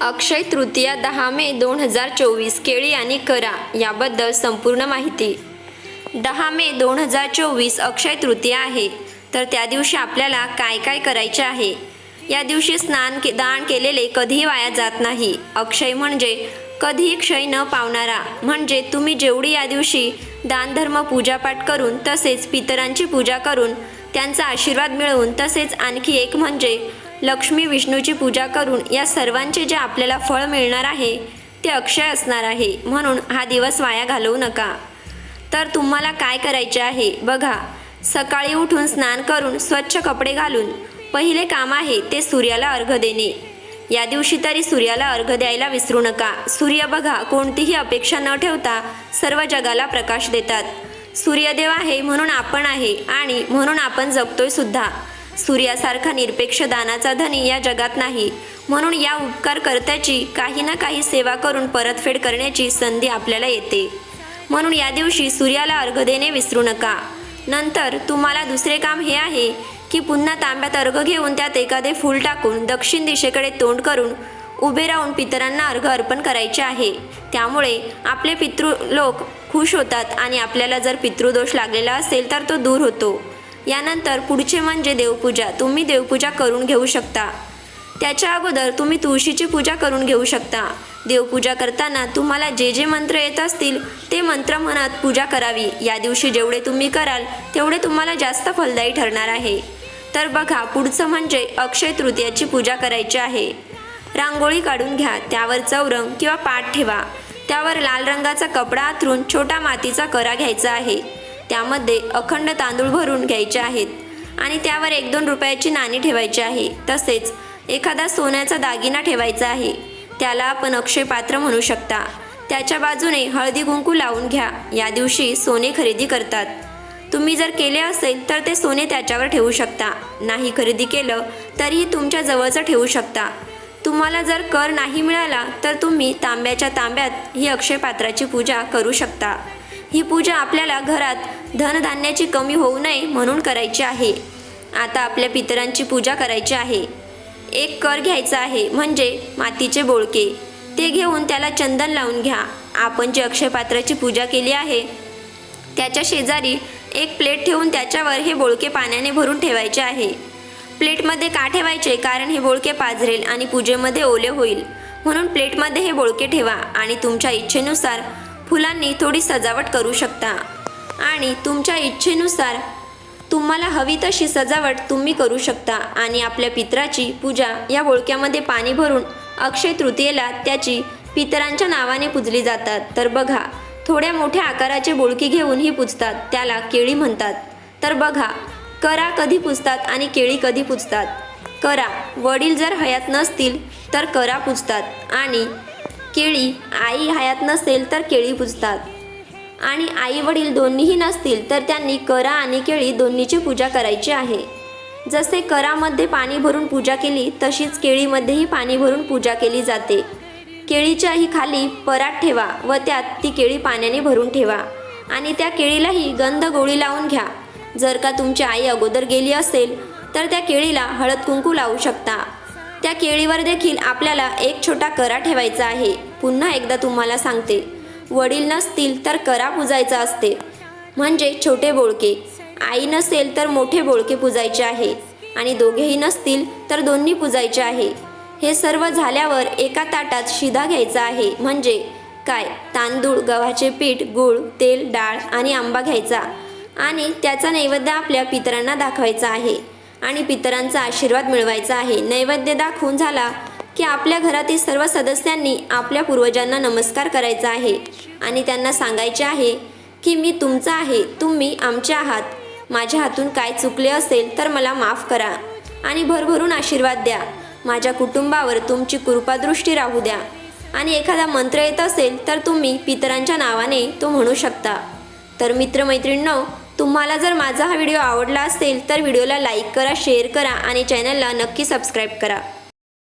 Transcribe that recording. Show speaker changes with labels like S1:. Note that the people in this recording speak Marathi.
S1: अक्षय तृतीया दहा मे दोन हजार चोवीस केळी आणि करा याबद्दल संपूर्ण माहिती. दहा मे दोन हजार चोवीस अक्षय तृतीया आहे. तर त्या दिवशी आपल्याला काय काय करायचे आहे? या दिवशी स्नान के दान केलेले कधीही वाया जात नाही. अक्षय म्हणजे कधीही क्षय न पावणारा. म्हणजे तुम्ही जेवढी या दिवशी दानधर्म पूजापाठ करून तसेच पितरांची पूजा करून त्यांचा आशीर्वाद मिळवून तसेच आणखी एक म्हणजे लक्ष्मी विष्णूची पूजा करून या सर्वांचे जे आपल्याला फळ मिळणार आहे ते अक्षय असणार आहे. म्हणून हा दिवस वाया घालवू नका. तर तुम्हाला काय करायचे आहे? बघा. सकाळी उठून स्नान करून स्वच्छ कपडे घालून पहिले काम आहे ते सूर्याला अर्घ देणे. या दिवशी तरी सूर्याला अर्घ द्यायला विसरू नका. सूर्य बघा कोणतीही अपेक्षा न ठेवता सर्व जगाला प्रकाश देतात. सूर्यदेव आहे म्हणून आपण आहे आणि म्हणून आपण जगतोय सुद्धा. सूर्यासारखा निरपेक्ष दानाचा धनी या जगात नाही. म्हणून या उपकारकर्त्याची काही ना काही सेवा करून परतफेड करण्याची संधी आपल्याला येते. म्हणून या दिवशी सूर्याला अर्घ देणे विसरू नका. नंतर तुम्हाला दुसरे काम हे आहे की पुन्हा तांब्यात अर्घ घेऊन त्यात एखादे फूल टाकून दक्षिण दिशेकडे तोंड करून उभे राहून पितरांना अर्घ अर्पण करायचे आहे. त्यामुळे आपले पितृ लोक खुश होतात आणि आपल्याला जर पितृदोष लागलेला असेल तर तो दूर होतो. यानंतर पुढचे म्हणजे देवपूजा. तुम्ही देवपूजा करून घेऊ शकता. त्याच्या अगोदर तुम्ही तुळशीची पूजा करून घेऊ शकता. देवपूजा करताना तुम्हाला जे जे मंत्र येत असतील ते मंत्र म्हणत पूजा करावी. या दिवशी जेवढे तुम्ही कराल तेवढे तुम्हाला जास्त फलदायी ठरणार आहे. तर बघा पुढचं म्हणजे अक्षय तृतीयाची पूजा करायची आहे. रांगोळी काढून घ्या. त्यावर चौरंग किंवा पाठ ठेवा. त्यावर लाल रंगाचा कपडा आथरून छोटा मातीचा करा घ्यायचा आहे. त्यामध्ये अखंड तांदूळ भरून घ्यायचे आहेत आणि त्यावर एक दोन रुपयाची नाणी ठेवायची आहे. तसेच एखादा सोन्याचा दागिना ठेवायचा आहे. त्याला आपण अक्षय पात्र म्हणू शकता. त्याच्या बाजूने हळदी कुंकू लावून घ्या. या दिवशी सोने खरेदी करतात. तुम्ही जर केले असेल तर ते सोने त्याच्यावर ठेवू शकता. नाही खरेदी केलं तरीही तुमच्या जवळचं ठेवू शकता. तुम्हाला जर कर नाही मिळाला तर तुम्ही तांब्याच्या तांब्यात ही अक्षयपात्राची पूजा करू शकता. ही पूजा आपल्याला घरात धनधान्याची कमी होऊ नये म्हणून करायची आहे. आता आपल्या पितरांची पूजा करायची आहे. एक कर घ्यायचा आहे म्हणजे मातीचे बोळके. ते घेऊन त्याला चंदन लावून घ्या. आपण जे अक्षयपात्राची पूजा केली आहे त्याच्या शेजारी एक प्लेट ठेवून त्याच्यावर हे बोळके पाण्याने भरून ठेवायचे आहे. प्लेटमध्ये का ठेवायचे? कारण हे बोळके पाझरेल आणि पूजेमध्ये ओले होईल. म्हणून प्लेटमध्ये हे बोळके ठेवा आणि तुमच्या इच्छेनुसार फुलांनी थोडी सजावट करू शकता. आणि तुमच्या इच्छेनुसार तुम्हाला हवी तशी सजावट तुम्ही करू शकता. आणि आपल्या पित्राची पूजा या बोळक्यामध्ये पाणी भरून अक्षय तृतीयेला त्याची पितरांच्या नावाने पूजली जातात. तर बघा थोड्या मोठ्या आकाराचे बोळकी घेऊन ही पूजतात. त्याला केळी म्हणतात. तर बघा करा कधी पुजतात आणि केळी कधी पूजतात. करा वडील जर हयात नसतील तर करा पूजतात. आणि केळी आई हयात नसेल तर केळी पूजतात आणि आई वडील दोन्हीही नसतील तर त्यांनी करा आणि केळी दोन्हीची पूजा करायची आहे. जसे करामध्ये पाणी भरून पूजा केली तशीच केळीमध्येही पाणी भरून पूजा केली जाते. केळीच्याही खाली परात ठेवा व त्यात ती केळी पाण्याने भरून ठेवा. आणि त्या केळीलाही गंध गोळी लावून घ्या. जर का तुमची आई अगोदर गेली असेल तर त्या केळीला हळद कुंकू लावू शकता. त्या केळीवर देखील आपल्याला एक छोटा करा ठेवायचा आहे. पुन्हा एकदा तुम्हाला सांगते. वडील नसतील तर करा पुजायचा असते. म्हणजे छोटे बोळके. आई नसेल तर मोठे बोळके पुजायचे आहे. आणि दोघेही नसतील तर दोन्ही पुजायचे आहे. हे सर्व झाल्यावर एका ताटात शिधा घ्यायचा आहे. म्हणजे काय? तांदूळ गव्हाचे पीठ गूळ तेल डाळ आणि आंबा घ्यायचा. आणि त्याचा नैवेद्य आपल्या पितरांना दाखवायचा आहे. आणि पितरांचा आशीर्वाद मिळवायचा आहे. नैवेद्य दाखवून झाला की आपल्या घरातील सर्व सदस्यांनी आपल्या पूर्वजांना नमस्कार करायचा आहे आणि त्यांना सांगायचे आहे की मी तुमचा आहे. तुम्ही आमचे आहात. माझ्या हातून काय चुकले असेल तर मला माफ करा आणि भरभरून आशीर्वाद द्या. माझ्या कुटुंबावर तुमची कृपादृष्टी राहू द्या. आणि एखादा मंत्र येत असेल तर तुम्ही पितरांच्या नावाने तो म्हणू शकता. तर मित्रमैत्रिणींनो तुम्हाला जर माझा हा व्हिडिओ आवडला असेल तर व्हिडिओला लाईक करा शेअर करा आणि चॅनलला नक्की सबस्क्राईब करा.